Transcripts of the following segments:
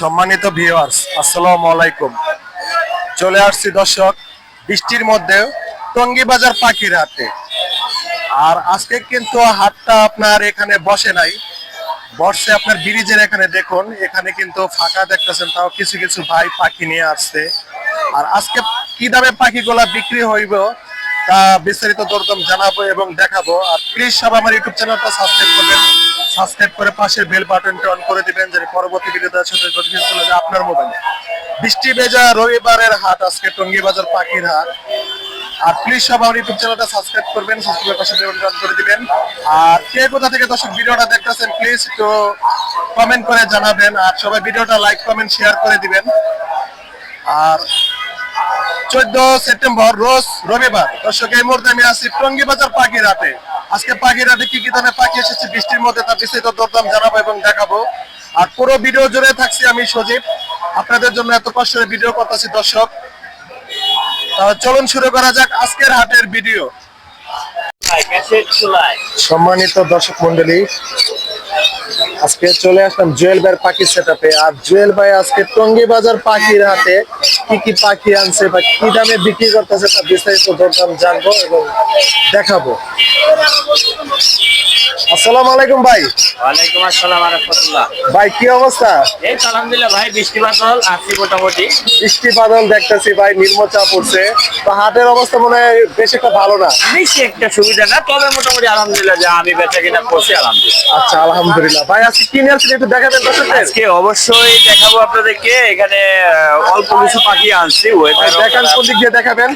সম্মানিত ভিউয়ার্স আসসালামু আলাইকুম। চলে আসছি দর্শক, বৃষ্টির মধ্যে টঙ্গী বাজার পাখির হাটে আর আজকে কিন্তু হাটটা আপনার এখানে বসে নাই। বসছে আপনার ব্রিজের এখানে দেখুন, এখানে কিন্তু ফাঁকা দেখতেছেন, তাও কিছু কিছু ভাই পাখি নিয়ে আসছে। আর আজকে কি দামে পাখিগুলা বিক্রি হইব, তা বিস্তারিত দরদাম জানাব এবং দেখাবো। আর প্লিজ সব আমার ইউটিউব চ্যানেলটা সাবস্ক্রাইব করবেন। সাবস্ক্রাইব করে পাশের বেল বাটনটা অন করে দিবেন, যেন পরবর্তী ভিডিও দেওয়ার সাথে নোটিফিকেশন চলে যায় আপনার মোবাইলে বৃষ্টি ভেজা রবিবারের হাট, আজকে টঙ্গী বাজার পাখির হাট। আর প্লিজ সব আমার ইউটিউব চ্যানেলটা সাবস্ক্রাইব করবেন সাবস্ক্রাইব পাশে বাটন করে দিবেন। আর কে কোথা থেকে দর্শক ভিডিওটা দেখতেছেন প্লিজ একটু কমেন্ট করে জানাবেন। আর সবাই ভিডিওটা লাইক কমেন্ট শেয়ার করে দিবেন। আর চোদ্দ সেপ্টেম্বর রোজ রবিবার। দর্শক এই মুহূর্তে আমি আছি টঙ্গী বাজার পাখির হাটে আজকে পাখির হাটে কি কি দামে পাখি এসেছে বৃষ্টির মধ্যে তার বিস্তারিত দরদাম জানাব এবং দেখাবো। আর পুরো ভিডিও জুড়ে থাকছি আমি সজীব। আপনাদের জন্য এত কষ্টের ভিডিও করতেছি দর্শক। চলুন শুরু করা যাক আজকের হাটের ভিডিও। সম্মানিত দর্শক মন্ডলী আজকে চলে আসলাম জুয়েল ভাইয়ের পাখি সেটআপে আর জুয়েল ভাই আজকে টঙ্গী বাজার পাখির হাটে কি কি পাখি আনছে বা কি দামে বিক্রি করতেছে তার বিস্তারিত দরদাম জানব এবং দেখাবো। আসসালামু আলাইকুম ভাই। ওয়ালাইকুম আসসালাম রহমতুল্লাহ ভাই কি অবস্থা? এই আলহামদুলিল্লাহ ভাই বৃষ্টি বাদল আছি মোটামুটি। বৃষ্টি বাদল দেখতেছি ভাই নির্মচা পড়ছে। তো হাটের অবস্থা মনে হয় বেশ একটা ভালো না? বেশি একটা সুবিধা না তবে মোটামুটি আলহামদুলিল্লাহ যা আমি বেচা কিনা করছি আলহামদুলিল্লাহ। আচ্ছা আলহামদুলিল্লাহ। ভাই আজকে কি নিয়ে আসছেন একটু দেখাবেন দর্শকদের? আজকে অবশ্যই দেখাবো আপনাদেরকে। এখানে অল্প কিছু পাখি আনছি ওয়েদার দেখান কোন দিক দিয়ে দেখাবেন?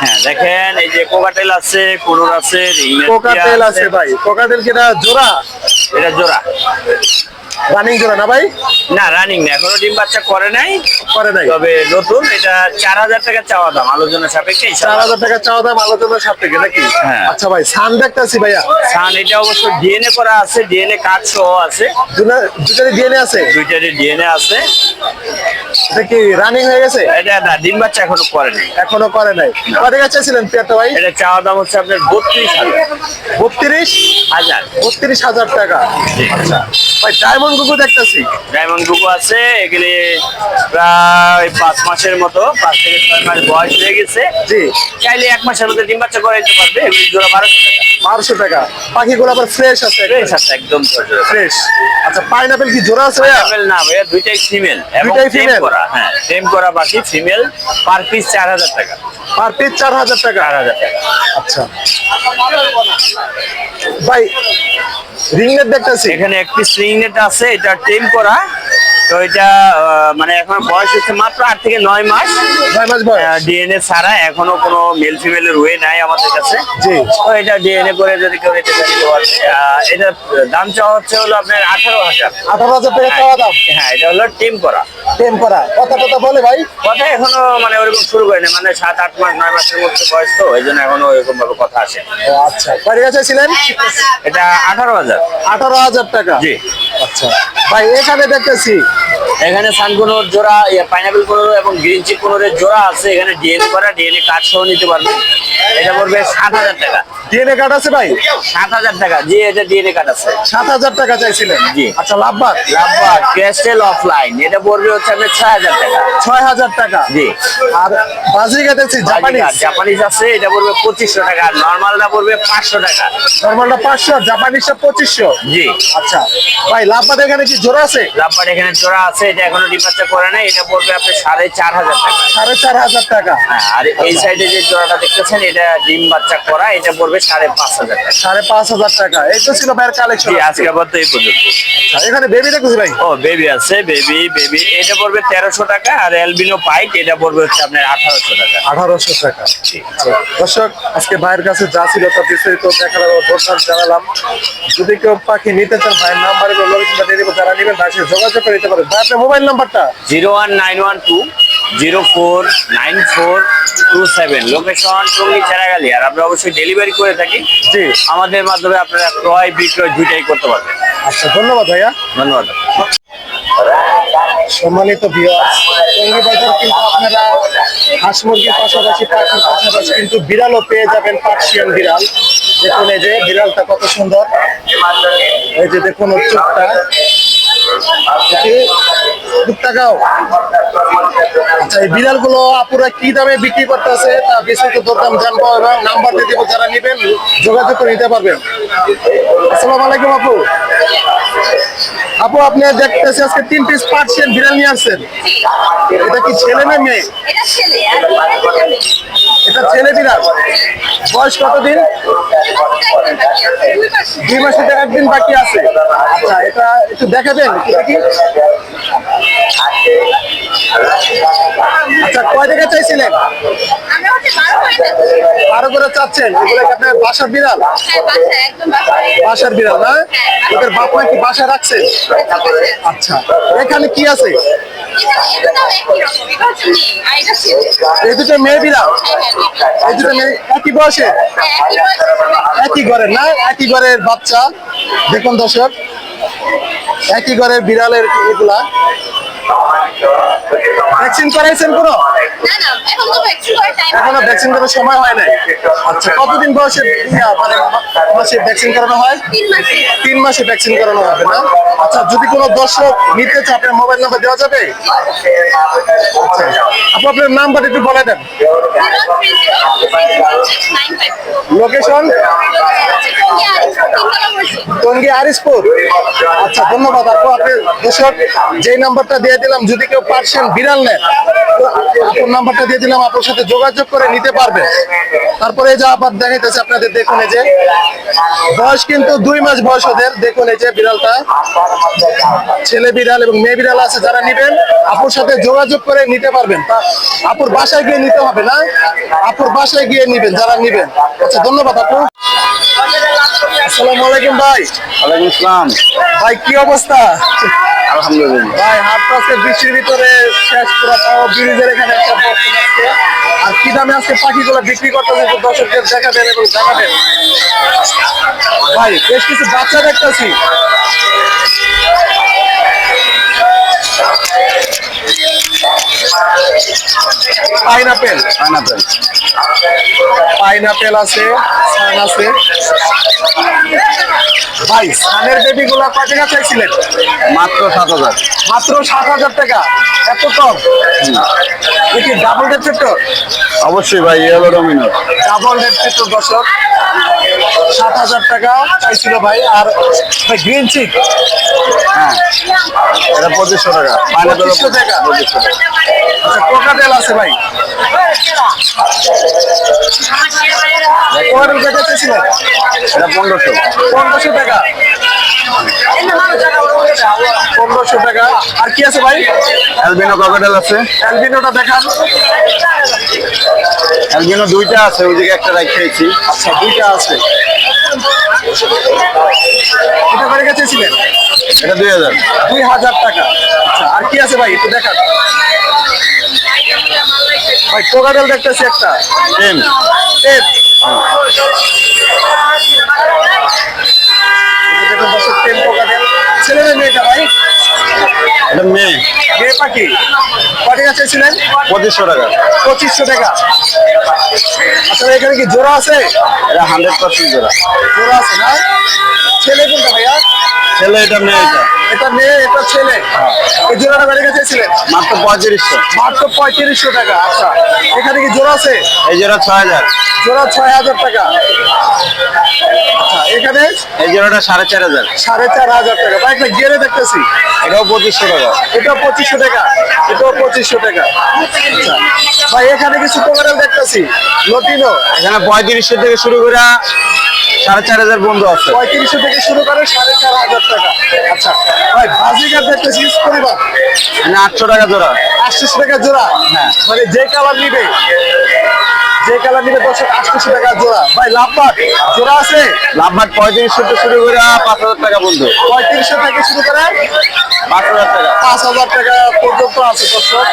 হ্যাঁ দেখেন এই যে কোকাটেল আছে কুনুর আছে কোকাটেল আছে। ভাই। কোকাটেল কি এটা জোড়া? এটা জোড়া। রানিং জোড়া না ভাই? না রানিং না এখনও ডিম বাচ্চা করে নাই। করে নাই। তবে নতুন এটা চার হাজার টাকা চাওয়া দাম আলোচনা সাপেক্ষে চার হাজার টাকা চাওয়া দাম আলোচনা থেকে নাকি? হ্যাঁ। আচ্ছা ভাই সান দেখতেছি ভাইয়া? সান এটা অবশ্য ডিএনএ করা আছে ডিএনএ কার্ড সহ আছে। দুটা- দুটারই ডিএনএ আছে? দুইটারই ডিএনএ আছে। এটা কি রানিং হয়ে গেছে? এটা না ডিম বাচ্চা এখনও করেনি এখনও করে নাই। কত টাকা চাইছিলেন পেয়ারটা ভাই? এটা চাওয়া দাম হচ্ছে আপনার বত্রিশ হাজার। বত্রিশ? হাজার। বত্রিশ হাজার টাকা। আচ্ছা। ভাই ডায়মন্ড গুগু দেখতেছি। ডায়মন্ড বুকু আছে এগুলি প্রায় পাঁচ মাসের মতো পাঁচ থেকে ছয় মাস বয়স হয়ে গেছে। জি। চাইলে এক মাসের মধ্যে ডিম বাচ্চা করে দিতে পারবে এগুলি জোড়া বারোশো টাকা। বারোশো টাকা। পাখিগুলো আবার ফ্রেশ আছে ফ্রেশ আছে একদম ফ্রেশ আচ্ছা পাইনাপেল কি জোড়া আছে ভাইয়া? ফিমেল না ভাইয়া দুইটাই ফিমেল দুইটাই female? করা হ্যাঁ টেম করা বাকি ফিমেল পার পিস চার হাজার টাকা। পার পিস চার হাজার টাকা? চার হাজার টাকা। আচ্ছা। ভাই রিংনেট দেখতেছি? এখানে একটি স্ট্রিং নেট আছে এটা টেম করা। তো এটা মানে এখন বয়স হচ্ছে মাত্র আট থেকে নয় মাস। ছয় মাস বয়স? ডিএনএ ছাড়া এখনও কোনো মেল ফিমেলের ওয়ে নাই আমাদের কাছে। জি। তো এটা ডিএনএ করে যদি কেউ নিতে এটা দাম চাওয়া হচ্ছে হলো আপনার আঠারো হাজার। আঠারো হাজার টাকা চাওয়া দাম? হ্যাঁ এটা হলো টিম করা। টেম করা। কথা কথা বলে ভাই। কথা এখনও মানে ওরকম শুরু করেনি মানে সাত আট মাস নয় মাসের মধ্যে বয়স তো এই জন্য এখনও ওরকম ভাবে কথা আসে ও আচ্ছা। কয় টাকা চাইছিলেন এটা আঠারো হাজার। আঠারো হাজার টাকা? জি। আচ্ছা। ভাই এখানে দেখতেছি এখানে সানকুনোর জোড়া পাইনাপেল কোনোর এবং গ্রিন চিপ কোনোরের জোড়া আছে। এখানে ডিএনএ করা ডিএনএ কার্ড সহ নিতে পারবে এটা পড়বে সাত হাজার টাকা। ডিএনএ কার্ড আছে ভাই? সাত হাজার টাকা। জি এটা ডিএনএ কার্ড আছে। সাত হাজার টাকা চাইছিলেন? জি। আচ্ছা লাভবাদ ক্যাস্টেল অফলাইন এটা পড়বে হচ্ছে আপনার ছয় হাজার টাকা। ছয় হাজার টাকা? জি। আর দেখছি জাপানিজ জাপানিজ আছে এটা পড়বে পঁচিশশো টাকা। আর নর্মালটা পড়বে পাঁচশো টাকা। নর্মালটা পাঁচশো জাপানিজটা পঁচিশশো? জি। আচ্ছা। ভাই লাভবাদ এখানে কি জোড়া আছে? লাভবার এখানে জোড়া আছে এটা এখনও ডিপার্চার করে নাই। এটা পড়বে আপনার সাড়ে চার হাজার টাকা। সাড়ে চার হাজার টাকা। হ্যাঁ, আর এই সাইডে যে জোড়াটা দেখতেছেন এটা ডিম বাচ্চা করা এটা পড়বে সাড়ে পাঁচ হাজার টাকা। সাড়ে পাঁচ হাজার টাকা। এই তো ছিল ভাইয়ের কালেকশন আজকে। আপাতত এই পর্যন্ত। এখানে বেবি ভাই? ও বেবি আছে বেবি বেবি এটা পড়বে তেরোশো টাকা আর অ্যালবিনো পাইট এটা পড়বে হচ্ছে আপনার আঠারোশো টাকা। আঠারোশো টাকা। আচ্ছা, দর্শক আজকে ভাইয়ের কাছে যা ছিল তা বিস্তারিত দেখালাম জানালাম। যদি কেউ পাখি নিতে চান ভাইয়ের নাম্বারে লোকেশনটা দিয়ে দেবো যারা নেবেন ভাইয়ের সাথে যোগাযোগ করে নিতে পারেন। ভাই আপনার মোবাইল নাম্বারটা zero one nine one two zero four nine four two seven. Location Tongi Charagali আর আমরা অবশ্যই ডেলিভারি করে থাকি। জি। আমাদের মাধ্যমে আপনারা ক্রয় বিক্রয় দুইটাই করতে পারবেন। আচ্ছা ধন্যবাদ ভাইয়া। ধন্যবাদ। সম্মানিত টঙ্গী বাজার কিন্তু আপনারা হাঁস মুরগির পাশাপাশি পাখির পাশাপাশি কিন্তু বিড়ালও পেয়ে যাবেন পার্সিয়ান বিড়াল। দেখুন এই যে বিড়ালটা কত সুন্দর। এই যে দেখুন চোখটা। টাকাও। আচ্ছা এই বিড়ালগুলো আপুরা কি দামে বিক্রি করতেছে তা বিস্তারিত দরদাম জানব এবং নাম্বার দিয়ে দেবো যারা নেবেন যোগাযোগ করে নিতে পারবেন। আসসালামু আলাইকুম আপু। আপু আপনি দেখতেছি আজকে তিন পিস পার্সেন্ট বিড়াল নিয়ে আসছেন। এটা কি ছেলে না মেয়ে? এটা ছেলে বিড়াল বয়স কতদিন? দুই মাসে একদিন বাকি আছে। আচ্ছা এটা একটু দেখাবেন। আচ্ছা কয় টাকা চাইছিলেন? বারো করে চাচ্ছেন এগুলো কি আপনার বাসার বিড়াল? হ্যাঁ, একদম বাসায়। বাসার বিড়াল না ওদের বাপ মা কি বাসায় রাখছেন? আচ্ছা এখানে কি আছে। এই দুটো মেয়ে বিড়াল? হ্যাঁ, হ্যাঁ, এই দুটো মেয়ে একই বয়সে? হ্যাঁ, একই ঘরের না? একই ঘরের বাচ্চা? দেখুন দর্শক একই ঘরের বিড়ালের এগুলা। ভ্যাকসিন করাইছেন না, এখন তো vaccine করার time এখনও ভ্যাকসিন করার সময় হয় নাই? আচ্ছা। কতদিন বয়সে মানে মাসে ভ্যাকসিন করানো হয়? তিন মাসে। ভ্যাকসিন করানো হবে না? আচ্ছা যদি কোনো দর্শক নিতে চায় আপনার মোবাইল নাম্বার দেওয়া যাবে? আচ্ছা আপু আপনার নাম্বার একটু বলে দেন। লোকেশন। টঙ্গী আরিসপুর আচ্ছা ধন্যবাদ আপু আপনি দর্শক যেই নাম্বারটা দিয়ে দিলাম, যদি কেউ পার্সেন বিড়াল নেন তো আপুর নাম্বারটা দিয়ে দিলাম, আপনার সাথে যোগাযোগ করে নিতে পারবে। তারপরে যে আবার দেখাইতেছে, আপনাদের দেখুন এই যে, বয়স কিন্তু দুই মাস বয়স ওদের, দেখুন এই যে বিড়ালটা। ছেলে বিড়াল এবং মেয়ে বিড়াল আছে, যারা নিবেন, আপুর সাথে যোগাযোগ করে নিতে পারবেন। আপুর বাসায় গিয়ে নিতে হবে না? আপুর বাসায় গিয়ে নিবেন, যারা নিবেন। আচ্ছা ধন্যবাদ আপু। আসসালামু আলাইকুম ভাই। ওয়ালাইকুম আসসালাম। ভাই কি অবস্থা? আলহামদুলিল্লাহ। ভাই হাট আজকে বৃষ্টির ভিতরে শেষ পুরো তাও ব্রিজের এখানে একটা বর্ষণ আজকে আর কি দামে আজকে পাখিগুলো বিক্রি করতেছে একটু দর্শকদের দেখাবেন এবং জানাবেন। ভাই বেশ কিছু বাচ্চা দেখতেছি। পাইনাপেল। পাইনাপেল। পাইনাপেল আছে সান আছে। ভাই সানের বেবি গুলা কয় টাকা চাইছিলেন? মাত্র সাত হাজার। মাত্র সাত হাজার টাকা। এত কম? দেখি ডাবল ডেট তো? অবশ্যই ভাই ইয়েলো ডমিনো ডাবল ডেট তো দর্শক। সাত হাজার টাকা চাইছিল ভাই আর ভাই গ্রিন চিক হ্যাঁ এটা পঁচিশশো টাকা। পঁচিশশো টাকা। পঁচিশশো টাকা। আচ্ছা কোকাটেল আছে ভাই। এটা পনেরোশো পনেরোশো টাকা পনেরোশো টাকা আর কি আছে ভাই অ্যালবিনো ককেটেল আছে অ্যালবিনোটা দেখান অ্যালবিনো দুইটা আছে ওইদিকে একটা রাখিয়েছি আচ্ছা দুইটা আছে এটা করে গেছেছিলেন এটা দুই হাজার। দুই হাজার টাকা। আচ্ছা আর কি আছে ভাই? একটু দেখান। ভাই কোকাটেল দেখতেছি একটা। টেপ দেখুন দর্শক টেপ কোকাটেল। ছেলে না মেয়েটা ভাই? এটা মেয়ে। মেয়ে পাখি। কত টাকা পঁচিশশো টাকা। পঁচিশশো টাকা। আচ্ছা এখানে কি জোড়া আছে? এটা হান্ড্রেড পার্সেন্ট জোড়া। জোড়া আছে না? ছেলে কোনটা ভাইয়া? ছেলে এটা মেয়ে এটা? এটা মেয়ে এটা ছেলে। এই জোড়াটা বেড়ে গেছে ছিলেন? মাত্র পঁয়ত্রিশশো। মাত্র পঁয়ত্রিশশো টাকা আচ্ছা। এখানে কি জোড়া আছে? এই জোড়া ছয় হাজার। জোড়া ছয় হাজার টাকা। আচ্ছা এখানে? এই জোড়াটা সাড়ে চার হাজার। সাড়ে চার হাজার টাকা। ভাই একটা গেড়ে দেখতেছি। এটাও পঁচিশশো টাকা। এটাও পঁচিশশো টাকা। এটাও পঁচিশশো টাকা। আচ্ছা। ভাই এখানে কিছু কোকারেল দেখতেছি। লটিনো এখানে পঁয়ত্রিশশো থেকে শুরু করে সাড়ে চার হাজার বন্ধু আছে। পঁয়ত্রিশশো থেকে শুরু করে সাড়ে চার হাজার টাকা। আচ্ছা ভাই বাজিকার দেখতেছি পরিবার এখানে আটশো টাকা জোড়া। আটশো টাকা জোড়া। হ্যাঁ। মানে যে কালার নিবে। যে কালার নিবে দশ আটশোশো টাকা জোড়া। ভাই লাভবাট জোড়া আছে? লাভবাট পঁয়ত্রিশশো থেকে শুরু করে পাঁচ হাজার টাকা বন্ধু পঁয়ত্রিশশো থেকে শুরু করে পাঁচ হাজার টাকা। পাঁচ হাজার টাকা পর্যন্ত আছে দর্শক।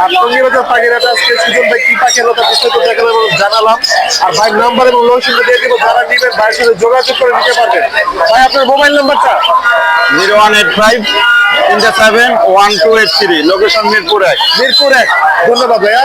আর টঙ্গিবাজার পাখিরাটা আজকে সুজন ভাই কি পাখি হলো তা বিস্তারিত দেখালাম এবং জানালাম। আর ভাই নাম্বার এবং লোকেশনটা দিয়ে দিব যারা নিবেন ভাইয়ের সাথে যোগাযোগ করে নিতে পারবেন। ভাই আপনার মোবাইল নাম্বারটা? জিরো ওয়ান এইট ফাইভ তিনটা seven one two eight three location Mirpur এক। মিরপুর এক। ধন্যবাদ ভাইয়া।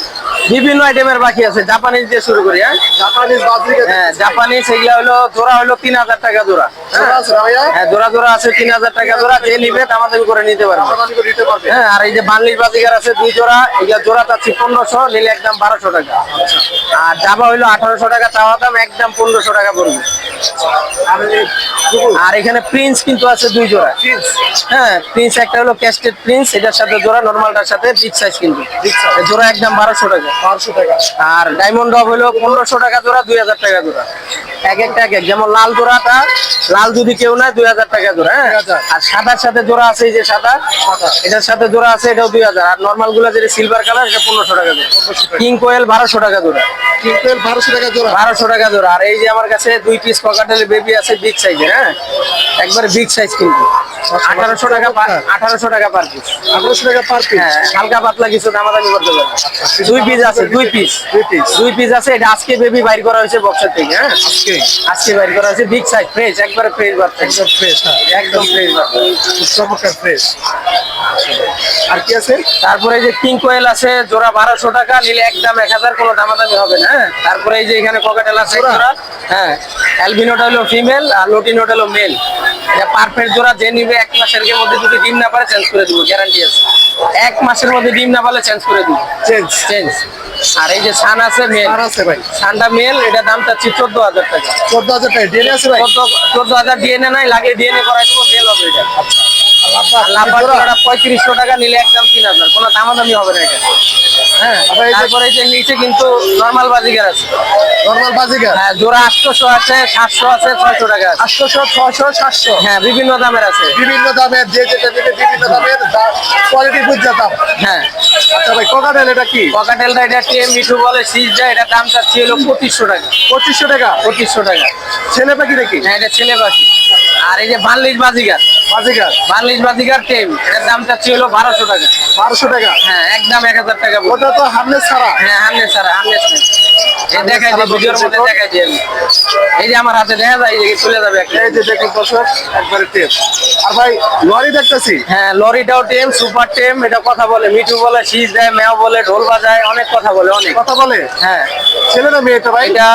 বিভিন্ন আইটেমের বাকি আছে জাপানিজ দিয়ে শুরু করি হ্যাঁ? জাপানিজ হ্যাঁ জাপানিজ এগুলা হলো জোড়া হলো তিন হাজার টাকা জোড়া। হ্যাঁ? জোড়া জোড়া আছে তিন হাজার টাকা জোড়া যে নিবে দামাদামি করে নিতে পারবে। হ্যাঁ আর এই যে বাংলিশ বাজিকার আছে দুই জোড়া এগুলা জোড়া চাচ্ছি পনেরোশো নিলে একদম বারোশো টাকা। আর জাবা হইল আঠারোশো টাকা চাওয়া দাম একদম পনেরোশো টাকা পড়বে। আর এখানে প্রিন্স কিন্তু আছে দুই জোড়া। হ্যাঁ প্রিন্স একটা হলো ক্যাস্টেড প্রিন্স এটার সাথে জোড়া নর্মালটার সাথে বিগ সাইজ কিন্তু। জোড়া একদম বারোশো টাকা। বারোশো টাকা। আর ডায়মন্ড ডব হলো পনেরোশো টাকা জোড়া দুই হাজার টাকা জোড়া। এক একটা এক এক। যেমন লাল জোড়াটা লাল যদি কেউ নেয় দুই হাজার টাকা জোড়া হ্যাঁ? আর সাদার সাথে জোড়া আছে এই যে সাদা এটার সাথে জোড়া আছে এটাও দুই হাজার। আর নর্মালগুলো যেটা সিলভার কালার এটা পনেরোশো টাকা জোড়া। কিং কোয়েল বারোশো টাকা জোড়া। কিন্তু বারোশো টাকা জোড়া। বারোশো টাকা জোড়া। আর এই যে আমার কাছে দুই পিস ককাটেল বেবি আছে বিগ সাইজের হ্যাঁ? একবার বিগ সাইজ কিন্তু। আঠারোশো টাকা আঠারোশো টাকা পার পিস আঠারোশো টাকা পার পিস হ্যাঁ হালকা পাতলা কিছু দামাদামি করতে পারবে দুই পিস আছে দুই পিস দুই পিস দুই পিস আছে এটা আজকে বেবি বাইর করা হয়েছে বক্সের থেকে হ্যাঁ? আজকে? আজকে বাইর করা হয়েছে বিগ সাইজ ফ্রেশ একবারে ফ্রেশ বাচ্চা একদম ফ্রেশ হ্যাঁ। একদম ফ্রেশ চমৎকার ফ্রেশ আর কি আছে? তারপরে এই যে কিং কোয়েল আছে জোড়া বারোশো টাকা নিলে একদম এক হাজার কোনো দামাদামি হবে না হ্যাঁ? তারপরে এই যে এখানে ককাটেল আছে হ্যাঁ। অ্যালবিনোটা হলো ফিমেল আর লোটিনোটা হলো মেল এটা পারফেক্ট জোড়া যে নিবে এক মাসের মধ্যে যদি ডিম না পারে চেঞ্জ করে দিব গ্যারান্টি আছে। এক মাসের মধ্যে ডিম না পারলে চেঞ্জ করে দিব। চেঞ্জ চেঞ্জ আর এই যে সান আছে মেল। আছে ভাই। সানটা মেল এটা দাম চাচ্ছি চোদ্দ হাজার টাকা। চোদ্দ হাজার টাকা ডেলি আছে ভাই? চোদ্দ হাজার ডিএনএ নাই লাগে ডিএনএ করাই দেবো মেল হবে এটা। লাভবান লাফার জোড়াটা পঁয়ত্রিশশো টাকা নিলে একদম তিন হাজার। কোনো দামাদামি হবে না এটা। হ্যাঁ আবার এই যে- তারপরে এই যে নিচে কিন্তু নর্মাল বাজিকার আছে। নর্মাল হ্যাঁ জোড়া আটশোশো আছে সাতশো আছে ছয়শো টাকা আটশোশো সাতশো? হ্যাঁ বিভিন্ন দামের আছে। বিভিন্ন দামের যে যেটা নেবে বিভিন্ন দামের কোয়ালিটি দাম। হ্যাঁ। আচ্ছা ভাই কোকাটেল এটা কি? এটা টিএম মিঠু বলে সিজ যায় এটা দাম চাচ্ছি হলো পঁচিশশো টাকা। পঁচিশশো টাকা? পঁচিশশো টাকা। ছেলে পাখি নাকি? হ্যাঁ এটা ছেলে পাখি। আর এই যে বার্লিশ বাজিগার। বাজিগার। বার্লিশ বাজিগার টেম এর দাম চাচ্ছি হলো বারোশো টাকা। বারোশো টাকা? হ্যাঁ একদম এক হাজার টাকা ওটা তো হামলে ছাড়া। হ্যাঁ হামলে ছাড়া হামলে ছাড়া দেখাই যে ভিডিওর মধ্যে দেখাই যে এই যে আমার হাতে দেখা যায় এই চলে যাবে এই যে দেখুন দর্শক একবারে টেপ আর ভাই লরি দেখতেছি? হ্যাঁ লরিটাও টেম সুপার টেম এটা কথা বলে মিঠু বলে শীষ দেয় মেও বলে ঢোল বাজায় অনেক কথা বলে অনেক। কথা বলে? হ্যাঁ। ছেলে না মেয়েটা ভাই? এটা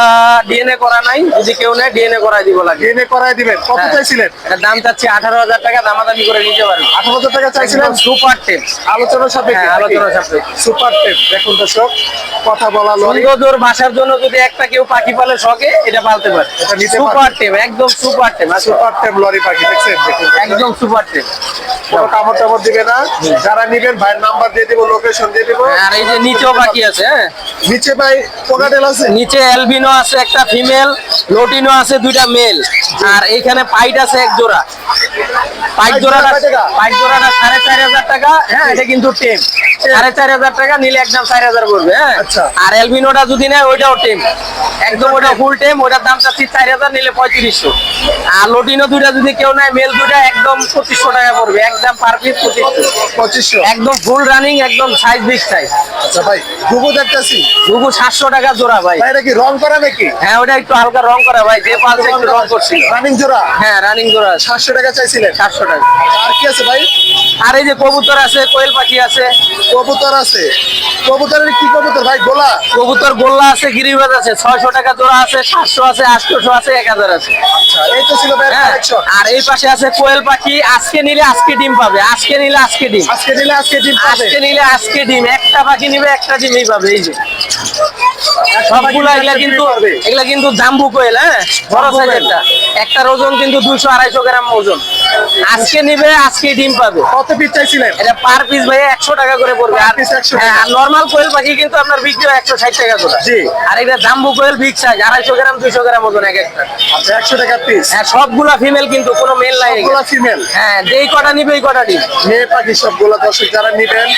ডিএনএ করা নাই যদি কেউ নেয় ডিএনএ করাই দিব লাগে। ডিএনএ করাই দিবেন। কত হ্যাঁ। চাইছিলেন? দাম চাচ্ছি আঠারো হাজার টাকা দামাদামি করে নিতে পারবে। আঠারো হাজার টাকা চাইছিলেন? সুপার টেম। আলোচনা সাপেক্ষে হ্যাঁ, আলোচনা সাপেক্ষে। সুপার টেপ দেখুন দর্শক কথা বলা লরি। সুন্দর বাসার জন্য যদি একটা কেউ পাখি পালে শখে এটা পালতে পারে। সুপার টেম একদম super tame super tape lorry পাখি দেখছেন? একদম সুপার টেম কোনো কামড় টামড় দিবে না। যারা নিবেন ভাইয়ের নাম্বার দিয়ে দিব লোকেশন দিয়ে দিব। আর এই যে নিচেও বাকি আছে হ্যাঁ? নিচে ভাই কোকাটেল আছে? নিচে অ্যালবিনো আছে একটা ফিমেল লোটিনো আছে দুইটা মেল আর এইখানে পাইট আছে এক জোড়া। পাইট জোড়াটা জোড়া পাইট জোড়াটা সাড়ে চার হাজার টাকা হ্যাঁ? এটা কিন্তু টেম সাড়ে চার হাজার টাকা নিলে একদম চার হাজার পড়বে হ্যাঁ? আচ্ছা। আর অ্যালবিনোটা যদি নেয় ওইটাও টেম একদম ওটা ফুল টেম ওটার দাম চাচ্ছি চার হাজার নিলে পঁয়ত্রিশশো। আর লোটিনো দুইটা যদি কেউ নেয় মেল দুইটা একদম পঁচিশশো টাকা পড়বে একদম পার পিস পঁচিশশো। পঁচিশশো। একদম ফুল রানিং একদম সাইজ বিগ সাইজ আচ্ছা ভাই ঘুঘু দেখতেছি। ঘুঘু সাতশো টাকা জোড়া ভাই। এটা কি রং করা নাকি? হ্যাঁ ওটা একটু হালকা রং করা ভাই যে পালছে একটু রং করছিল। রানিং জোড়া? হ্যাঁ রানিং জোড়া। সাতশো টাকা চাইছিলেন। সাতশো টাকা। আর কি আছে ভাই? আর এই যে কবুতর আছে কোয়েল পাখি আছে। কবুতর আছে। কবুতরের কি কবুতর ভাই? গোলা? কবুতর গোল্লা আছে গিরিবাজ আছে ছয়শো টাকা জোড়া আছে সাতশো আছে আটশোশো আছে এক হাজার আছে। আচ্ছা এই তো ছিল হ্যাঁ আর এই পাশে আছে কোয়েল পাখি আজকে নিলে আজকে ডিম পাবে আজকে নিলে আজকে ডিম। আজকে নিলে আজকে ডিম আজকে নিলে আজকে ডিম একটা পাখি নিবে একটা ডিমই পাবে এই যে। সবগুলা পাখি এগুলা কিন্তু এগুলা কিন্তু জাম্বু কোয়েল হ্যাঁ? বড় সাইজেরটা একটার ওজন কিন্তু দুইশো আড়াইশো গ্রাম ওজন। আজকে নিবে আজকে ডিম পাবে। কত পিস চাইছিলেন? এটা পার পিস ভাই একশো টাকা করে পড়বে। আর Per piece 100 হ্যাঁ, আর নর্মাল কোয়েল পাখি কিন্তু আপনার বিক্রি একশো ষাট টাকা করে। আর এটা জাম্বু কোয়েল বিগ সাইজ আড়াইশো গ্রাম দুইশো গ্রাম ওজন এক একটা। আচ্ছা একশো টাকা পিস হ্যাঁ সবগুলা ফিমেল কিন্তু কোনো মেল নাই। ফিমেল হ্যাঁ যেই কটা নিবে এই কটা ডিম। মেয়ে পাখি সবগুলা দর্শক যারা নিবেন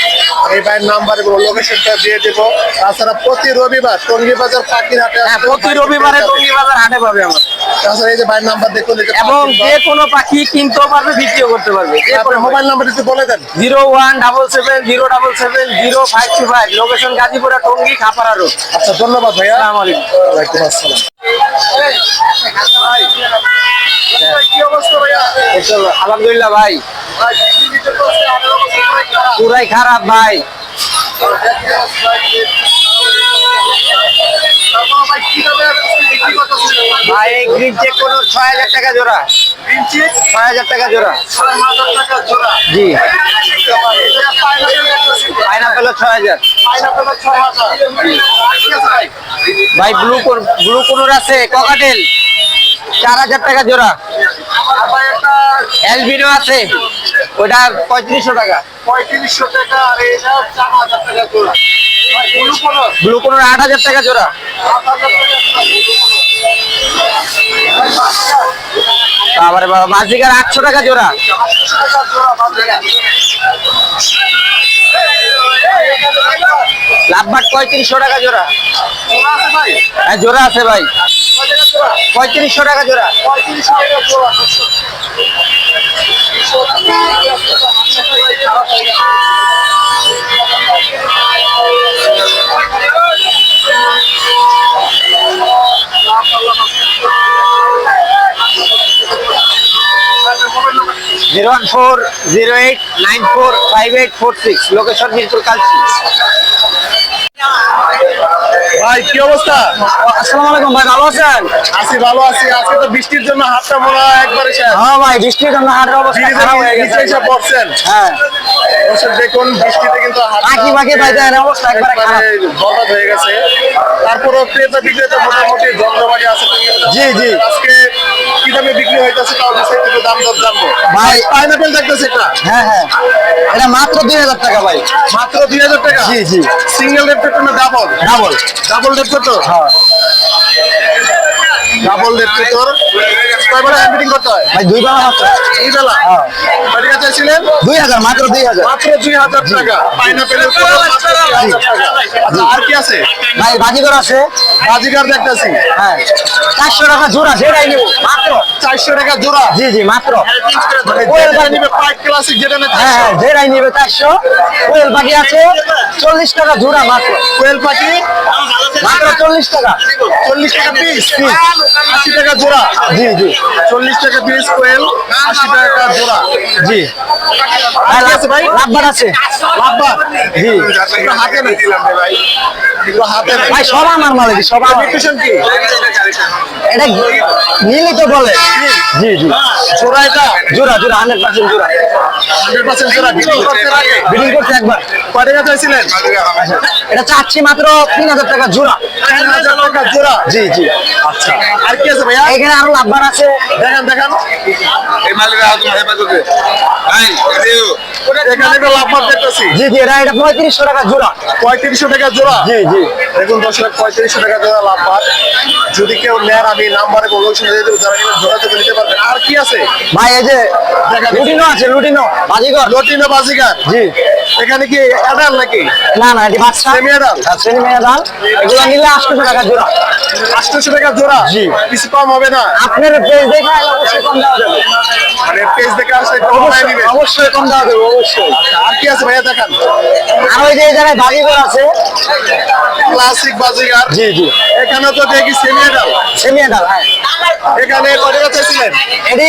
এই ভাইয়ের নাম্বার এবং লোকেশনটা দিয়ে দেবো। তাছাড়া প্রতি রবিবার টঙ্গি বাজার পাখির হাটে হ্যাঁ প্রতি রবিবারে পেয়ে বাজার হাটে পাবে আমার তাছাড়া এই যে ভাইয়ের নাম্বার দেখুন এবং যে কোনো পাখি কিনতেও পারবে বিক্রিও করতে পারবে। আপনার মোবাইল নাম্বার একটু বলে দেন। Zero one double seven zero double seven zero five two five location Gazipura Tongi Khapara road. আচ্ছা ধন্যবাদ ভাইয়া। আসসালামু আলাইকুম। ওয়ালাইকুম আলহামদুলিল্লাহ ভাই। পুরাই খারাপ ভাই। ভাই এই গ্রিন চেক কোন ছয় হাজার টাকা জোড়া। ছয় হাজার টাকা জোড়া। জি। পাইনাপেল ছয় হাজার। ভাই ব্লু ব্লু কোনোর আছে ককাটেল চার হাজার টাকা জোড়া। এলবিনো আছে। ওটা পঁয়ত্রিশশো টাকা। পঁয়ত্রিশশো টাকা আর এটা চার হাজার টাকা জোড়া। ব্লু কোনোর আট হাজার টাকা জোড়া। তারপরে বাবা মাঝিকার আটশো টাকা জোড়া। লাভবাট পঁয়ত্রিশশো টাকা জোড়া। হ্যাঁ জোড়া আছে ভাই। পঁয়ত্রিশশো টাকা জোড়া। Zero one four zero eight nine four five eight four six location Mirpur Kalshi. ভাই কি অবস্থা? আসসালামু আলাইকুম ভাই ভালো আছেন? আছি ভালো আছি। আজকে তো বৃষ্টির জন্য হাতটা হয় একবারে শেষ। হ্যাঁ ভাই বৃষ্টির জন্য হাটের অবস্থা খারাপ হয়ে গেছে। এসে পড়ছেন হ্যাঁ। দর্শক দেখুন বৃষ্টিতে কিন্তু হাতটা পাখি পাখি ভাই অবস্থা একবারে খারাপ। বরবাদ হয়ে গেছে। তারপরেও ক্রেতা বিক্রেতা মোটামুটি আছে জি, জি। আজকে কি দামে বিক্রি হইতেছে তাও একটু দাম দর জানব। ভাই পাইনাপেল দেখতেছে একটা। হ্যাঁ হ্যাঁ। এটা মাত্র দুই হাজার টাকা ভাই। মাত্র দুই হাজার টাকা? জি, জি। সিঙ্গেল রেট পেট্রোল না double double double rate petrol হ্যাঁ ডাবল রেট তোর। কয়বার মিটিং করতে হয়? ভাই দুই বেলা মাত্র। এই বেলা হ্যাঁ। কয় টাকা চাইছিলেন? দুই হাজার মাত্র দুই হাজার। মাত্র দুই হাজার টাকা। পাইনাপেলের উপর মাত্র টাকা আচ্ছা আর কি আছে? ভাই বাজিগর আছে। বাজিকার দেখতেছি। হ্যাঁ। চারশো টাকা জোড়া যেটাই নেব। মাত্র। চারশো টাকা জোড়া? জি জি মাত্র। মানে কোয়েল নিবে পাইক ক্লাসিক যেটা নেবে হ্যাঁ হ্যাঁ যেটাই নেবে চারশো। কোয়েল পাখি আছে চল্লিশ টাকা জোড়া মাত্র। কোয়েল পাখি? মাত্র চল্লিশ টাকা। চল্লিশ টাকা পিস আশি টাকা জোড়া? জি জি। চল্লিশ টাকা পিস কোয়েল আশি টাকা জোড়া। জি। আছে ভাই? লাভবার আছে। লাভবা জি। হাতে নেই ভাই। ভাই সব আমার মালিক সব আমার। কি? এটা নীলই তো বলে। জি জি। জোড়া এটা? জোড়া জোড়া হান্ড্রেড পার্সেন্ট জোড়া। হান্ড্রেড পার্সেন্ট জোড়া বিক্রি করতে আগে। বিডিং করছে একবার। কয় টাকা চাইছিলেন এটা চাচ্ছি মাত্র তিন হাজার টাকা জোড়া। তিন হাজার টাকা জোড়া। জি জি। আচ্ছা। আর কি আছে ভাইয়া? এখানে আরও লাভবার আছে। দেখান দেখান। এই হাত ভাই এখানে তো লাভবার দেখতেছি। জি জি এটা এটা পঁয়ত্রিশশো টাকা জোড়া। পঁয়ত্রিশশো টাকা জোড়া? জি জি। দেখুন পঁয়ত্রিশশো টাকা জোড়া যদি কেউ নেন আমি নাম্বারে বলব শুনে দিয়ে দেবো যারা নেবেন নিতে পারবেন আর কি আছে? ভাই এই যে লুটিনো আছে লুটিনো বাজিগর লটিনো বাজিকার জি। এখানে কি অ্যাডাল নাকি? না না এটি বাচ্চা। সেমি অ্যাডাল শ্রেণি মেয়ে এগুলো নিলে আটশোশো টাকা জোড়া। আটশোশো টাকা জোড়া? জি। কিছু কম হবে না? আপনার পেজ দেখে অবশ্যই কম দেওয়া যাবে। মানে পেজ দেখে আসলে অবশ্যই অবশ্যই কম দেওয়া যাবে। অবশ্যই। আর কি আছে ভাইয়া দেখান? আর ওই যে এই বাজিগর আছে। ক্লাসিক বাজিকার জি জি। এখানে তো দেখি সেমি অ্যাডাল সেমি ডাল হ্যাঁ। এখানে কত টাকা চাইছিলেন? এটি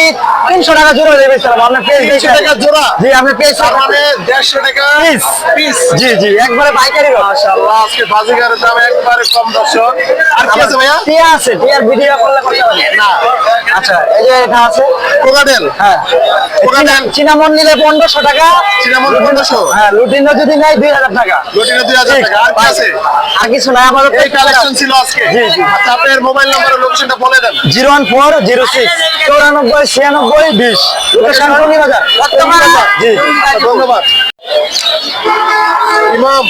তিনশো টাকা জোড়া দেবে স্যার আপনার পেজ তিনশো দেখে টাকা জোড়া? জি আপনি পেজ মানে দেড়শো টাকা পিস। পিস। জি জি একবারে পাইকারি মাশাআল্লাহ আজকে বাজিকারের দাম একবারে কম দর্শক। আর কি আছে ভাইয়া? টিয়া আছে টিয়ার ভিডিও করলে করতে পারি না। আচ্ছা এই যে এটা আছে। কোকাডেল? হ্যাঁ। কোকাডেল? চিনামন নিলে পনেরোশো টাকা পনেরোশো হ্যাঁ লুটিনো যদি নেয় দুই হাজার টাকা। লটিনো দুই হাজার টাকা আর আছে? আর কিছু নাই আমাদের এই কালেকশন ছিল আজকে। জি, জি। আচ্ছা আপনার মোবাইল নাম্বার লোকেশনটা বলে দেন। Zero one four zero six চৌরানব্বই ছিয়ানব্বই বিশ। লোকেশন বাজার জি। ধন্যবাদ। ইমাম।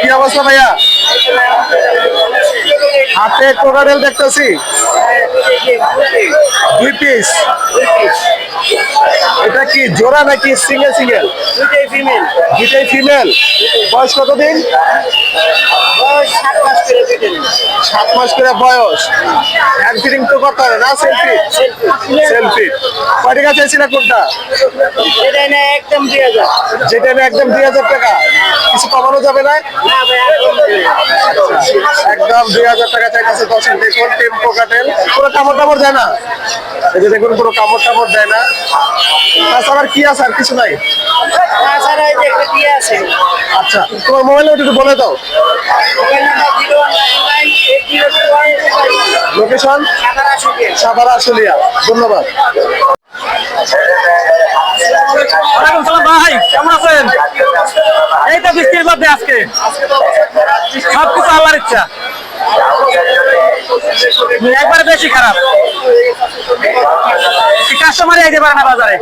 কি অবস্থা ভাইয়া? হাতে কোকাডেল দেখতেছি। দুই পিস এটা কি জোড়া নাকি সিঙ্গেল সিঙ্গেল দুইটাই ফিমেল দুইটাই ফিমেল বয়স কতদিন? সাত মাস করে বয়স। এক ফিটিং তো করতে হবে না? সেলফি সেলফি কয় টাকা না কোনটা? একদম দুই হাজার। যেটা একদম দুই হাজার টাকা। কিছু কমানো যাবে না। একদম দুই হাজার টাকা চাইতেছে দর্শক দেখুন টেম্পো কাটেন কোনো কামড় টামড় দেয় না? এই যে দেখুন কোনো কামড় টামড় দেয় না। তাছাড়া আর কি আছে আর কিছু নাই? আচ্ছা তোমার মোবাইল নাম্বার একটু বলে দাও। লোকেশন? সাতারা আশুলিয়া ধন্যবাদ। ওয়ালাইকুম সালাম ভাই কেমন আছেন? এই তো বৃষ্টির মধ্যে আজকে। সব কিছু আল্লাহর ইচ্ছা। একবারে বেশি খারাপ। কাস্টমারই আইতে পারে না বাজারে।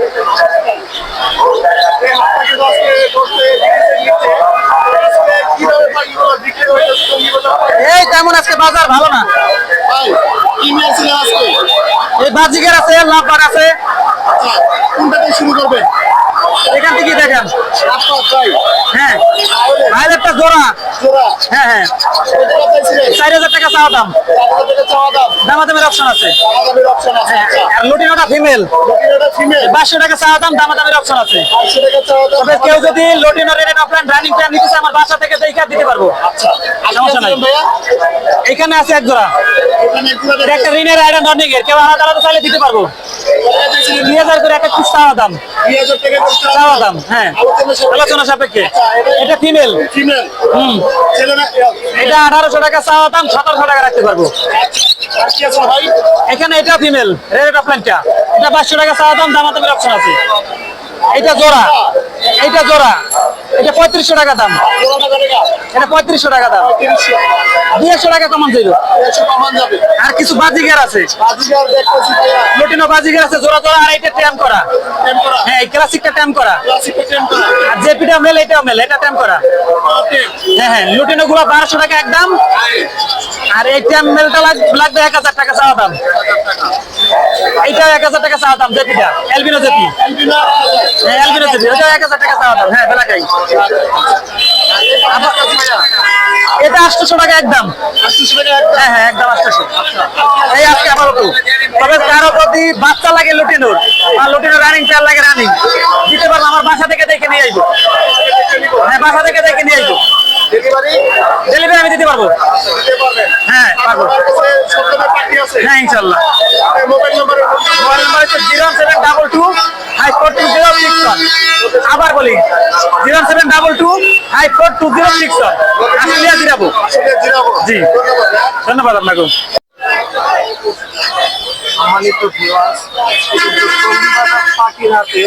এই তেমন আজকে বাজার ভালো না। এই বাজিকের আছে লাভবার আছে। শুরু করবে এখান থেকে দেখেন। হ্যাঁ। ভাইলেটটা জোড়া। হ্যাঁ হ্যাঁ। চার হাজার টাকা চাওয়া দাম। দামাদামের অপশন আছে। আর লুটিনোটা ফিমেল পাঁচশো টাকা চাওয়া দাম দামাদামের অপশন আছে। কেউ যদি লটিনো রেডেন অফলাইন রানিং প্ল্যান নিতে আমার বাসা থেকে দেখা দিতে পারব। সমস্যা নাই। এখানে আছে এক জোড়া। একটা ঋণের আইডা নর্নিং এর। কেউ আলাদা আলাদা চাইলে দিতে পারব। দুই হাজার করে একটা পিস চাওয়া দাম। চাওয়া দাম হ্যাঁ। আলোচনা সাপেক্ষে। এটা ফিমেল। হুম। এটা আঠারোশো টাকা চাওয়া দাম সতেরোশো টাকা রাখতে পারব। এখানে এটা ফিমেল রেড অফলাইনটা এটা পাঁচশো টাকা চাওয়া দাম দামাদামের অপশন আছে। এটা জোড়া। এটা জোড়া। এটা পঁয়ত্রিশশো টাকা দাম। এটা পঁয়ত্রিশশো টাকা দাম। দুইশো টাকা কমান যাইল আর কিছু বাজিগার আছে। লটিনো বাজিগার আছে জোড়া জোড়া আর এটা ট্যাম করা। হ্যাঁ ক্লাসিকটা ট্যাম করা। আর জেপিটা মেল এটাও মেল এটা ট্যাম করা। হ্যাঁ হ্যাঁ লুটিনো গুলো বারোশো টাকা একদম। আর। এই ট্যাম মেলটা লাগবে এক হাজার টাকা চাওয়া দাম। এইটা এক হাজার টাকা চাওয়া দাম জেপিটা এলবিনো জেপি হ্যাঁ এলবিনো জেপি ওটা এক হাজার টাকা চাওয়া দাম। হ্যাঁ বেলাকাই এটা আটশোশো টাকা একদম। হ্যাঁ হ্যাঁ একদম আটশোশো। এই আজকে আপাতত তবে কারও যদি বাচ্চা লাগে লুটিনোর। আর লুটিনোর রানিং চাল লাগে রানিং দিতে পারব আমার বাসা থেকে দেখে নিয়ে আসব হ্যাঁ বাসা থেকে দেখে নিয়ে আসব ডেলিভারি আমি দিতে পারব? হ্যাঁ পারব হ্যাঁ ইনশাল্লাহ। Number zero seven double two five four two zero six আবার বলি zero seven double two five four two zero six Ashulia দিরাবো জি। ধন্যবাদ আপনাকে। সম্মানিত ভিউয়ার্স পাখির হাতে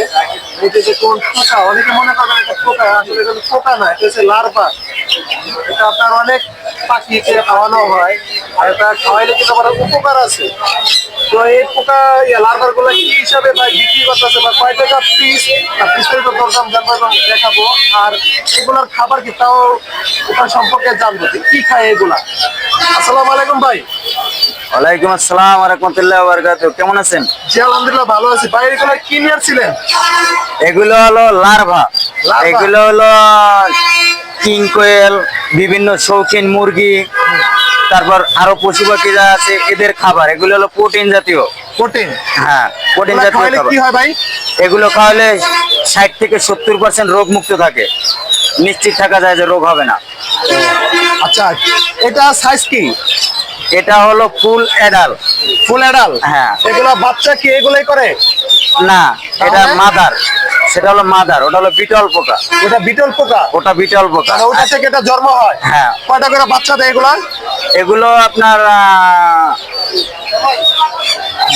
এটা যে কোন পোকা অনেকে মনে করেন এটা পোকা আসলে এটা পোকা না, এটা হচ্ছে লার্ভা এটা আপনার অনেক পাখিকে খাওয়ানো হয় আর এটা খাওয়াইলে কিন্তু আমার উপকার আছে। তো এই পোকা লার্ভারগুলো কি হিসাবে বা বিক্রি করতেছে বা কয় টাকা পিস পিস করে দরদাম জানব এবং দেখাবো। আর এগুলার খাবার কি তাও ওটার সম্পর্কে জানব কি খায় এগুলা? আসসালামু আলাইকুম ভাই। ওয়ালাইকুম আসসালাম রহমতুল্লাহ বরকাত কেমন আছেন? জি আলহামদুলিল্লাহ ভালো আছি। ভাই এগুলো কি নিয়ে ছিলেন এগুলো হলো লার্ভা। এগুলো হলো কিং কোয়েল বিভিন্ন শৌখিন মুরগি তারপর আরও পশু পাখি যা আছে এদের খাবার এগুলো হলো প্রোটিন জাতীয়। প্রোটিন? হ্যাঁ প্রোটিন জাতীয় খাবার। কি হয় ভাই? এগুলো খাওয়ালে ষাট থেকে সত্তর পার্সেন্ট রোগ মুক্ত থাকে। নিশ্চিত থাকা যায় যে রোগ হবে না। আচ্ছা এটা সাইজ কি? এটা হলো ফুল এডাল ফুল অ্যাডাল? হ্যাঁ। এগুলা বাচ্চা কি এগুলোই করে? না এটা মাদার। সেটা হলো মাদার ওটা হলো বিটল পোকা। ওটা বিটল পোকা? ওটা বিটল পোকা। মানে ওটা থেকে এটা জন্ম হয়? হ্যাঁ। কয়টা করে বাচ্চা দেয় এগুলা? এগুলো আপনার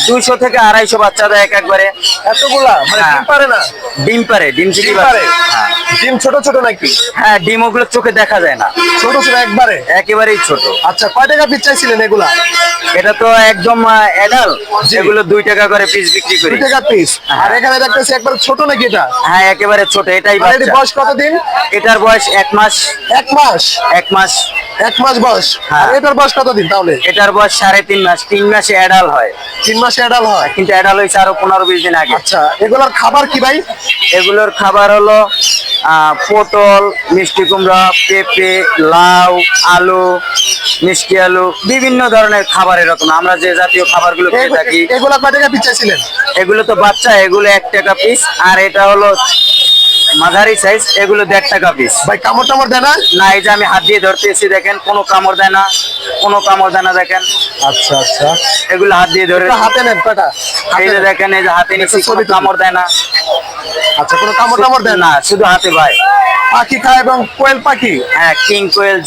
দুইশো থেকে আড়াইশো বাচ্চা দেয় এক একবারে। এতগুলা? মানে হ্যাঁ। ডিম পারে না? ডিম পারে ডিম থেকে পারে? হ্যাঁ। ডিম ছোট ছোট নাকি? হ্যাঁ ডিম ওগুলো চোখে দেখা যায় না। ছোট ছোট একবারে? একেবারেই ছোট। আচ্ছা কয় টাকা পিস চাইছিলেন এগুলা? এটা তো একদম এডাল এগুলো দুই টাকা করে পিস বিক্রি করি। দুই টাকা পিস আর এখানে দেখতেছি একবার ছোট নাকি এটা? হ্যাঁ একেবারে ছোট এটাই বয়স কতদিন? এটার বয়স এক মাস। এক মাস? এক মাস। এক মাস বয়স। হ্যাঁ। আর এটার বয়স কতদিন তাহলে? এটার বয়স সাড়ে তিন মাস। তিন মাসে অ্যাডাল হয়। তিন মাসে অ্যাডাল হয়? কিন্তু অ্যাডাল হয়েছে আরও পনেরো বিশ দিন আগে। আচ্ছা এগুলোর খাবার কি ভাই? এগুলোর খাবার হলো পটল মিষ্টি কুমড়া পেঁপে লাউ আলু মিষ্টি আলু বিভিন্ন ধরনের খাবার এরকম। আমরা যে জাতীয় খাবারগুলো খেয়ে থাকি এগুলো কয় টাকা পিচাইছিলেন এগুলো তো বাচ্চা এগুলো এক টাকা পিস আর এটা হলো মাঝারি সাইজ এগুলো দেড় টাকা পিস ভাই কামড় টামড় দেয় না? না এই যে আমি হাত দিয়ে ধরতেছি দেখেন কোনো কামড় দেয় না কোনো কামড় দেয় না দেখেন। আচ্ছা আচ্ছা। এগুলো হাত দিয়ে ধরে হাতে নেন কয়টা? এই যে দেখেন এই যে হাতে নিচ্ছি কোনো কামড় দেয় না। আচ্ছা কোনো কামড় টামড় দেয় না? শুধু হাতে ভাই। পাখি খায় এবং কোয়েল পাখি? হ্যাঁ কিং কোয়েল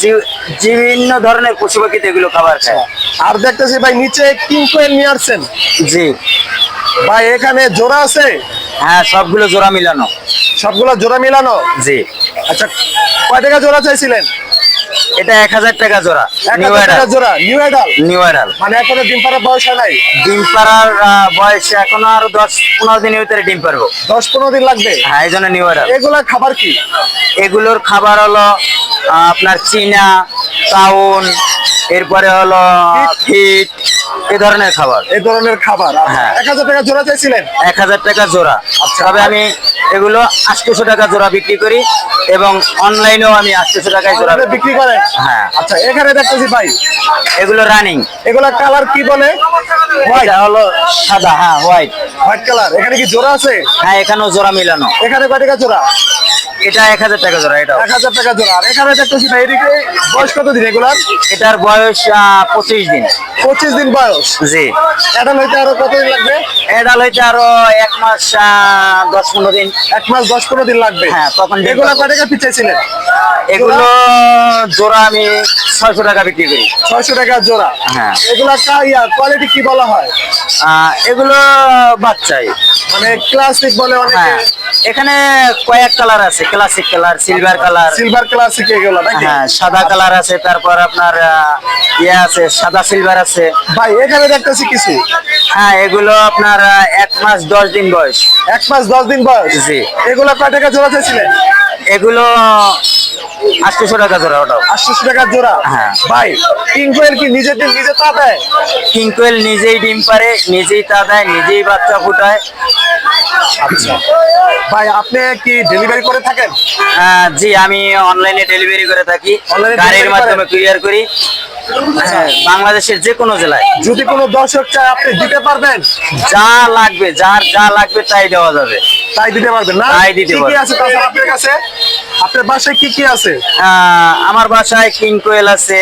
বিভিন্ন ধরনের পশু পাখিতে এগুলো খাবার খায়। আর দেখতেছি ভাই নিচে কিং কোয়েল নিয়ে আসছেন। জি। ভাই এখানে জোড়া আছে? হ্যাঁ সবগুলো জোড়া মিলানো। সবগুলো জোড়া মিলানো? জি। আচ্ছা কয় টাকা জোড়া চাইছিলেন? এটা এক হাজার টাকা জোড়া নিউ অ্যাডাল জোড়া নিউ আইডাল নিউ অ্যাডাল মানে এখনও ডিম পাড়ার বয়স হয় নাই? ডিম পাড়ার বয়স এখনও আরও দশ পনেরো দিনের ভিতরে ডিম পারব দশ পনেরো দিন লাগবে? হ্যাঁ এই জন্য নিউ অ্যাডাল এগুলোর খাবার কি? এগুলোর খাবার হলো আপনার চীনা টাউন এরপরে হলো ফিট এ ধরনের খাবার। এই ধরনের খাবার। হ্যাঁ। এক হাজার টাকা জোড়া চাইছিলেন? এক হাজার টাকা জোড়া। তবে আমি এগুলো আটশোশো টাকা জোড়া বিক্রি করি এবং অনলাইনেও আমি আটশোশো টাকায় জোড়া বিক্রি করেন? হ্যাঁ। আচ্ছা এখানে দেখতেছি ভাই। এগুলো রানিং এগুলা কালার কি বলে? হোয়াইট হলো সাদা হ্যাঁ হোয়াইট হোয়াইট কালার এখানে কি জোড়া আছে? হ্যাঁ এখানেও জোড়া মিলানো। এখানে কয় টাকা জোড়া? এটা এক হাজার টাকা জোড়া এটা এক হাজার টাকা জোড়া। আর এখানে দেখতেছি ভাই এদিকে বয়স কত দিন এগুলার? এটার বয়স পঁচিশ দিন। পঁচিশ দিন বয়স। জি। অ্যাডাল হইতে আরও কতদিন লাগবে? এডাল হইতে আরও এক মাস দশ পনেরো দিন। এক মাস দশ পনেরো দিন লাগবে? হ্যাঁ, তখন এগুলা পাবে। টাকা এগুলো জোড়া আমি ছয়শো টাকা বিক্রি করি। ছয়শো টাকা জোড়া। হ্যাঁ। এগুলা কোয়ালিটি কি বলা হয়? এগুলো বাচ্চাই। মানে ক্লাসিক বলে অনেকে। হ্যাঁ। এখানে কয়েক কালার আছে classic colour silver colour silver classic এগুলো হ্যাঁ সাদা কালার আছে তারপর আপনার ইয়ে আছে সাদা সিলভার আছে। ভাই এখানে দেখতেছি কিছু। হ্যাঁ এগুলো আপনার এক মাস দশ দিন বয়স। এক মাস দশ দিন বয়স। জি। এগুলো কয় টাকা জোড়া চাইছিলেন? এগুলো আটশোশো টাকা জোড়া ওটাও। আটশোশো টাকা জোড়া? হ্যাঁ। ভাই। কিং কোয়েল কি নিজের দিন নিজে তা দেয়? কিংকোয়েল নিজেই ডিম পারে নিজেই তা দেয় নিজেই বাচ্চা ফুটায়। আচ্ছা। ভাই আপনি কি ডেলিভারি করে থাকেন? আহ, জি আমি অনলাইনে ডেলিভারি করে থাকি। গাড়ির মাধ্যমে? কুরিয়ার করি। হ্যাঁ, বাংলাদেশের যে কোনো জেলায়। যদি কোনো দর্শক চায় আপনি দিতে পারবেন? যা লাগবে যার যা লাগবে তাই দেওয়া যাবে। তাই দিতে পারবেন না? তাই দিতে কি কি আছে তাছাড়া আপনার কাছে? আপনার বাসায় কি কি আছে? আমার বাসায় কিং কোয়েল আছে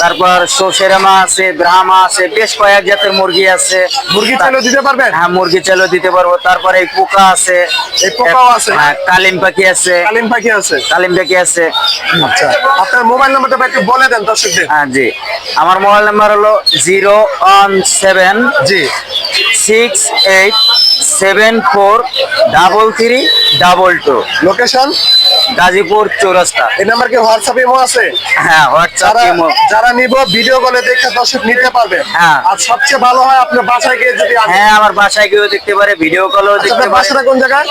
তারপর সোসেরামা আছে ব্রাহ্মা আছে বেশ কয়েক জাতের মুরগি আছে। মুরগি চাইলেও দিতে পারবেন? হ্যাঁ মুরগি চালও দিতে পারব। তারপরে এই পোকা আছে। এই পোকাও আছে? হ্যাঁ কালিম পাখি আছে। কালিম পাখি আছে? কালিম পাখি আছে। আচ্ছা আপনার মোবাইল নাম্বারটা একটু বলে দেন দর্শকদের। হ্যাঁ জি। আমার মোবাইল নাম্বার হলো জিরো ওয়ান সেভেন জি। Six eight seven four double three double two location Gazipur Chowrasta. এই নাম্বার কি হোয়াটসঅ্যাপ ইমো আছে? হ্যাঁ হোয়াটসঅ্যাপ ইমো। যারা নিব ভিডিও কলে দেখে দর্শক নিতে পারবে। হ্যাঁ। আর সবচেয়ে ভালো হয় আপনার বাসায় গিয়ে যদি। হ্যাঁ আমার বাসায় কেউ দেখতে পারে ভিডিও কলও আচ্ছা, দেখতে পারে। বাসাটা কোন জায়গায়?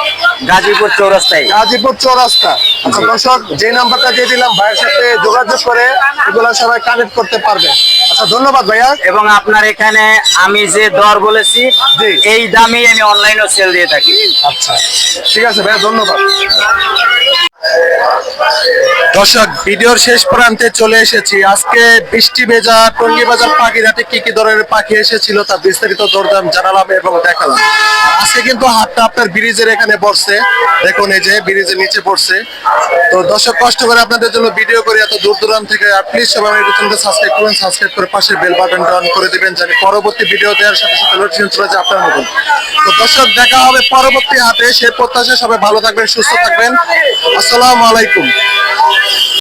গাজীপুর চৌরাস্তায়। গাজীপুর চৌরাস্তা। আচ্ছা, দর্শক যে নাম্বারটা দিয়ে দিলাম ভাইয়ের সাথে যোগাযোগ করে এগুলো সবাই কানেক্ট করতে পারবে। আচ্ছা ধন্যবাদ ভাইয়া। এবং আপনার এখানে আমি যে দর বলেছি। এই দামেই আমি অনলাইনেও সেল দিয়ে থাকি। আচ্ছা। ঠিক আছে ভাইয়া ধন্যবাদ। দর্শক, ভিডিওর শেষ প্রান্তে চলে এসেছি। আজকে বৃষ্টি ভেজা, টঙ্গি বাজার পাখিরাতে কি কি ধরনের পাখি এসেছিল তা বিস্তারিত দরদাম জানালাম এবং দেখালাম। আজকে কিন্তু হাটটা আপনার ব্রিজের এখানে পড়ছে। দেখুন এই যে, ব্রিজের নিচে পড়ছে। তো দর্শক, কষ্ট করে আপনাদের জন্য ভিডিও করে। এত দূর দূরান্ত থেকে প্লিজ সবাই আমার চ্যানেলটা সাবস্ক্রাইব করবেন সাবস্ক্রাইব করে পাশে বেল বাটনটা অন করে দিবেন জানি পরবর্তী ভিডিও দেওয়ার সাথে সাথে নোটিফিকেশন চলে যায় আপনার মতন। তো দর্শক, দেখা হবে পরবর্তী হাটে সে প্রত্যাশা সবাই ভালো থাকবেন, সুস্থ থাকবেন। আসসালামু আলাইকুম।